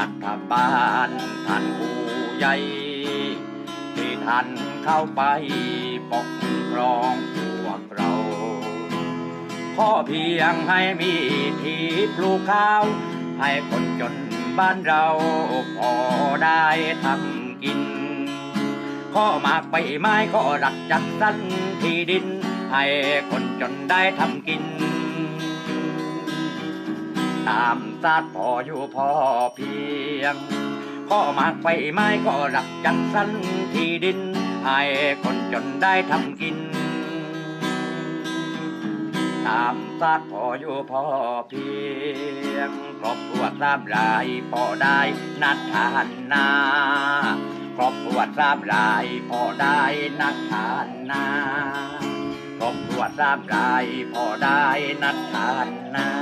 รัฐบาลท่านผู้ใหญ่ที่ท่านเข้าไปปกครองพวกเราขอเพียงให้มีที่ปลูกข้าว ให้คนจนบ้านเราพอได้ทำกินข้อมากไปไม้ก็รักจัดสรรที่ดิน ให้คนจนได้ทำกิน ตามศาสตร์พออยู่พอเพียงข้อมากไปไม้ก็รักจัดสรรที่ดินให้คนจนได้ทำกินตามศาสตร์พออยู่พอเพียงครอบครัวสามรายพอได้นัดทานนาครอบครัวสามรายพอได้นัดทานนาครอบครัวสามรายพอได้นัดทานนา